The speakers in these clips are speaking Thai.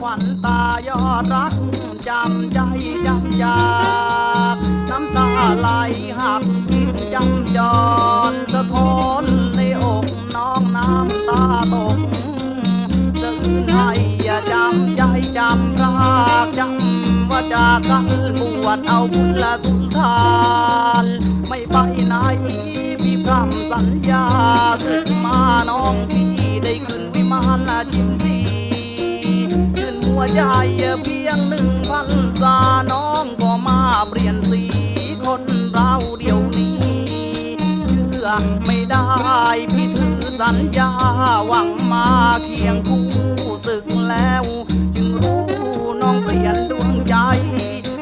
ขวัญตายอดรักจำใจจำยากน้ำตาไหลหักกินจำจอนสะท้อนในอกน้องน้ำตาตกจะอื้นให้อย่าจำใจจำรากจำว่าจากันบวดเอาบุญละสุนทานไม่ไปไหนพี่พรำสัญญาสึกมาน้องพี่ได้ขึ้นวิมานละชิมพี ใจเพียงหนึ่งพันษาน้องก็มาเปลี่ยนสีคนเราเดี๋ยวนี้เชื่อไม่ได้พี่ถือสัญญาหวังมาเคียงคู่ศึกแล้ว จึงรู้น้องเปลี่ยนดวงใจ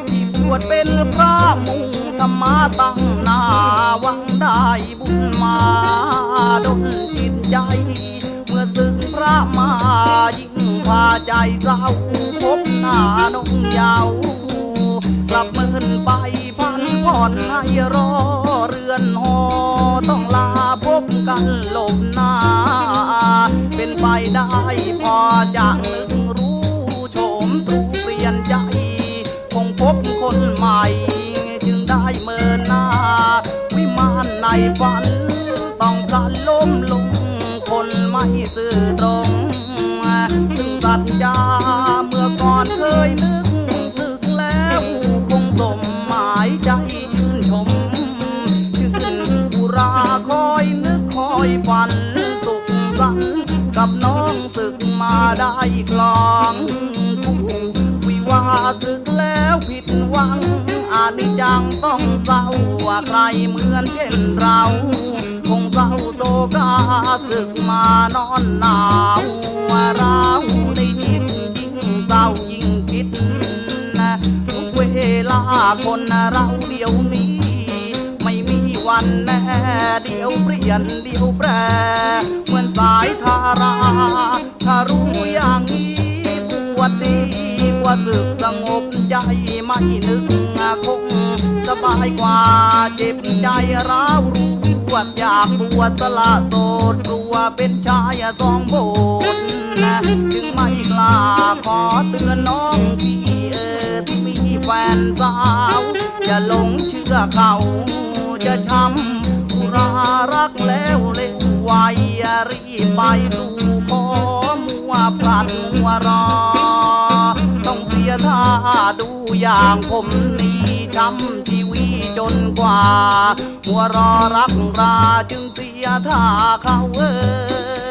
ที่บวชเป็นพระมุงธรรมาตั้งหน้าหวังได้บุญมาดลจิตใจ เมื่อสึกพระมายิ่งพา ใจเศร้าพบหน้าน้องยาวกลับมินไปพันผ่อนให้รอเรือนหอต้องลาพบกันหลบหน้า เป็นไปได้พอจะนึกรู้โฉมตรูเปลี่ยนใจ คงพบคนใหม่ จึงได้เมินหน้า วิมานในฝัน ญญาเมื่อก่อนเคยนึกสึกแล้วคงสมหมายใจชื่นชม ชื่นอุราคอยนึกคอยฝันสุขสันต์กับน้องศึกมาได้คลองคู่วิวาศึกแล้วผิดหวังอานิจังต้องเศร้าว่าใครเหมือนเช่นเรา งเศร้าโศกาศึกมานอนหนาวเราได้ยินยิ่งเศร้ายิ่งคิดทุกเวลาคนเราเดียวนี้ ไม่มีวันแน่เดียวเปลี่ยนเดียวแปร เหมือนสายทาราถ้ารู้อย่างนี้ปวดดีกว่าศึกสงบใจไม่นึกคง สบายกว่าเจ็บใจร้าวรู้ว่าอยากบวชสละโสดกลัวเป็นชายสองโบสจึงไม่กล้าขอเตือนน้องพี่เออที่มีแฟนสาวอย่าหลงเชื่อเขาจะช้ำอุรารักแล้วเร็วไวอย่ารีบไปสู่ขอมัวพลัดมัวรอ ต้องเสียท่าดูอย่างผมนี่ ช้ำชีวิตจนกว่ามัวรอรักราจึงเสียท่าเขาเออ